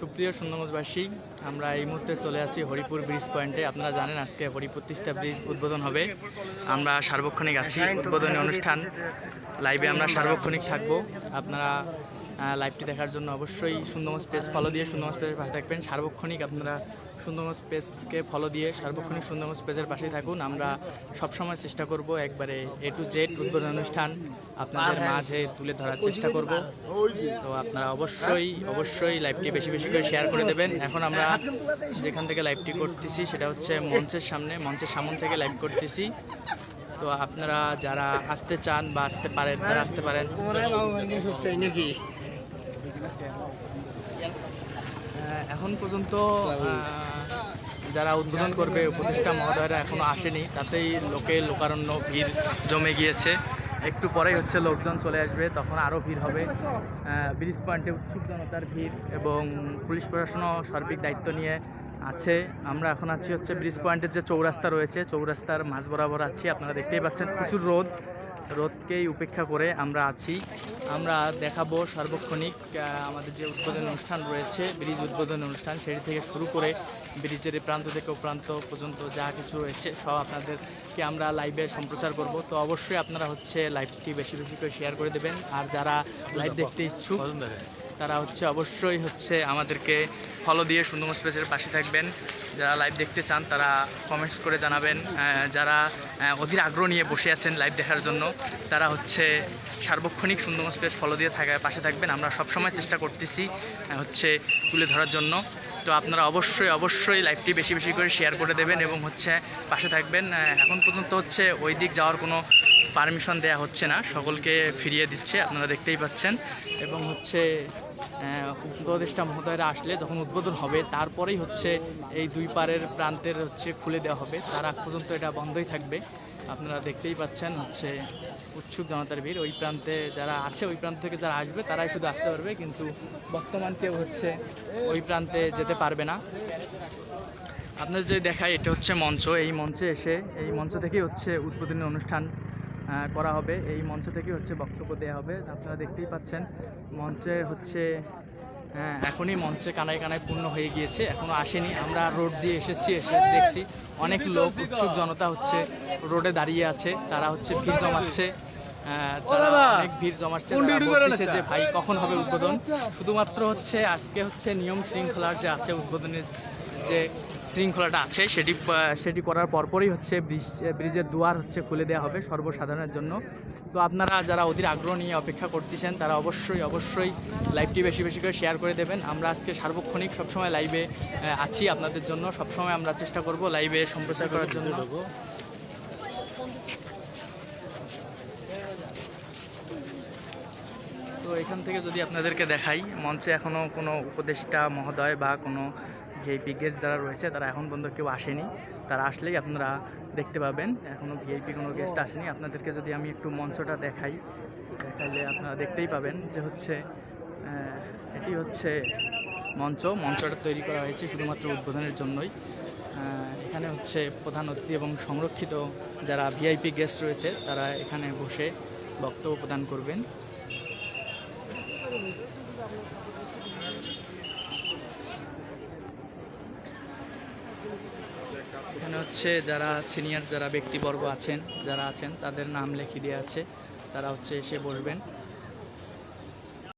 সুপ্রিয় সুন্দরগঞ্জবাসী আমরা এই মুহূর্তে চলে আসি হরিপুর ব্রিজ পয়েন্টে। আপনারা জানেন আজকে হরিপুর তিস্তা ব্রিজ উদ্বোধন হবে। আমরা সার্বক্ষণিক আছি উদ্বোধনী অনুষ্ঠান। লাইভে আমরা সার্বক্ষণিক থাকব। আপনারা লাইভটি দেখার জন্য অবশ্যই সুন্দরগঞ্জ স্পেস ফলো দিয়ে সুন্দরগঞ্জ স্পেসের পাশে থাকবেন। সার্বক্ষণিক আপনারা সুন্দরগঞ্জ স্পেসকে ফলো দিয়ে সার্বক্ষণিক সুন্দরগঞ্জ স্পেসের পাশেই থাকুন। আমরা সবসময় চেষ্টা করব একবারে এ টু জেড উদ্বোধন অনুষ্ঠান আপনাদের মাঝে তুলে ধরার চেষ্টা করব। তো আপনারা অবশ্যই অবশ্যই লাইভটি বেশি বেশি করে শেয়ার করে দেবেন। এখন আমরা যেখান থেকে লাইভটি করতেছি সেটা হচ্ছে মঞ্চের সামনে, মঞ্চের সামন থেকে লাইভ করতেছি। তো আপনারা যারা আসতে চান বা আসতে পারেন, তারা আসতে পারেন। এখন পর্যন্ত যারা উদ্বোধন করবে, উপদেষ্টা মহোদয়রা এখনও আসেনি। তাতেই লোকে লোকারণ্য, ভিড় জমে গিয়েছে। একটু পরেই হচ্ছে লোকজন চলে আসবে, তখন আরও ভিড় হবে। ব্রিজ পয়েন্টে উৎসুক জনতার ভিড় এবং পুলিশ প্রশাসনও সার্বিক দায়িত্ব নিয়ে আছে। আমরা এখন আছি হচ্ছে ব্রিজ পয়েন্টের যে চৌরাস্তা রয়েছে, চৌরাস্তার মাঝ বরাবর আছি। আপনারা দেখতেই পাচ্ছেন প্রচুর রোদ। রোদকেই উপেক্ষা করে আমরা আছি। আমরা দেখাবো সার্বক্ষণিক আমাদের যে উদ্বোধন অনুষ্ঠান রয়েছে ব্রিজ উদ্বোধন অনুষ্ঠান সেটি থেকে শুরু করে ব্রিজের প্রান্ত থেকে ও প্রান্ত পর্যন্ত যা কিছু রয়েছে সব আপনাদেরকে আমরা লাইভে সম্প্রচার করব। তো অবশ্যই আপনারা হচ্ছে লাইভটি বেশি বেশি করে শেয়ার করে দেবেন। আর যারা লাইভ দেখতে ইচ্ছুক তারা হচ্ছে অবশ্যই হচ্ছে আমাদেরকে ফলো দিয়ে সুন্দর স্পেসের পাশে থাকবেন। যারা লাইভ দেখতে চান, তারা কমেন্টস করে জানাবেন। যারা অধীর আগ্রহ নিয়ে বসে আছেন লাইভ দেখার জন্য, তারা হচ্ছে সার্বক্ষণিক সুন্দর স্পেস ফলো দিয়ে থাকা, পাশে থাকবেন। আমরা সবসময় চেষ্টা করতেছি হচ্ছে তুলে ধরার জন্য। তো আপনারা অবশ্যই অবশ্যই লাইভটি বেশি বেশি করে শেয়ার করে দেবেন এবং হচ্ছে পাশে থাকবেন। এখন পর্যন্ত হচ্ছে ওই দিক যাওয়ার কোনো পারমিশন দেয়া হচ্ছে না। সকলকে ফিরিয়ে দিচ্ছে, আপনারা দেখতেই পাচ্ছেন। এবং হচ্ছে উপদেষ্টা মহোদয়রা আসলে যখন উদ্বোধন হবে, তারপরেই হচ্ছে এই দুই পারের প্রান্তের হচ্ছে খুলে দেওয়া হবে। তার আগ পর্যন্ত এটা বন্ধই থাকবে। আপনারা দেখতেই পাচ্ছেন হচ্ছে উৎসুক জনতার ভিড়। ওই প্রান্তে যারা আছে, ওই প্রান্ত থেকে যারা আসবে, তারাই শুধু আসতে পারবে। কিন্তু বর্তমান কেউ হচ্ছে ওই প্রান্তে যেতে পারবে না। আপনাদের যদি দেখায় এটা হচ্ছে মঞ্চ। এই মঞ্চে এসে, এই মঞ্চ থেকেই হচ্ছে উদ্বোধনী অনুষ্ঠান করা হবে। এই মঞ্চ থেকে হচ্ছে বক্তব্য দেওয়া হবে। আপনারা দেখতেই পাচ্ছেন মঞ্চে হচ্ছে হ্যাঁ এখনই মঞ্চে কানায় কানায় পূর্ণ হয়ে গিয়েছে এখনও আসেনি। আমরা রোড দিয়ে এসেছি এসে দেখছি অনেক লোক উৎসুক জনতা হচ্ছে রোডে দাঁড়িয়ে আছে তারা হচ্ছে ভিড় জমাচ্ছে তারা অনেক ভিড় জমাচ্ছে যে ভাই কখন হবে উদ্বোধন? শুধুমাত্র হচ্ছে আজকে হচ্ছে নিয়ম শৃঙ্খলার যে আছে উদ্বোধনের যে শৃঙ্খলাটা আছে, সেটি সেটি করার পরপরই হচ্ছে ব্রিজ ব্রিজের দুয়ার হচ্ছে খুলে দেওয়া হবে সর্বসাধারণের জন্য। তো আপনারা যারা অধীর আগ্রহ নিয়ে অপেক্ষা করতেছেন, তারা অবশ্যই অবশ্যই লাইভটি বেশি বেশি করে শেয়ার করে দেবেন। আমরা আজকে সার্বক্ষণিক সবসময় লাইভে আছি আপনাদের জন্য। সবসময় আমরা চেষ্টা করব লাইভে সম্প্রচার করার জন্য। তো এখান থেকে যদি আপনাদেরকে দেখাই, মঞ্চে এখনও কোনো উপদেষ্টা, মহোদয় বা কোনো ভিআইপি গেস্ট যারা রয়েছে, তারা এখন পর্যন্ত কেউ আসেনি। তারা আসলেই আপনারা দেখতে পাবেন। এখনও ভিআইপি কোনো গেস্ট আসেনি। আপনাদেরকে যদি আমি একটু মঞ্চটা দেখাই দেখাইলে আপনারা দেখতেই পাবেন যে হচ্ছে এটি হচ্ছে মঞ্চ। মঞ্চটা তৈরি করা হয়েছে শুধুমাত্র উদ্বোধনের জন্যই। এখানে হচ্ছে প্রধান অতিথি এবং সংরক্ষিত যারা ভিআইপি গেস্ট রয়েছে, তারা এখানে বসে বক্তব্য প্রদান করবেন এখানে হচ্ছে যারা সিনিয়র যারা ব্যক্তিবর্গ আছেন, যারা আছেন, তাদের নাম লিখিয়ে দেওয়া আছে। তারা হচ্ছে এসে বসবেন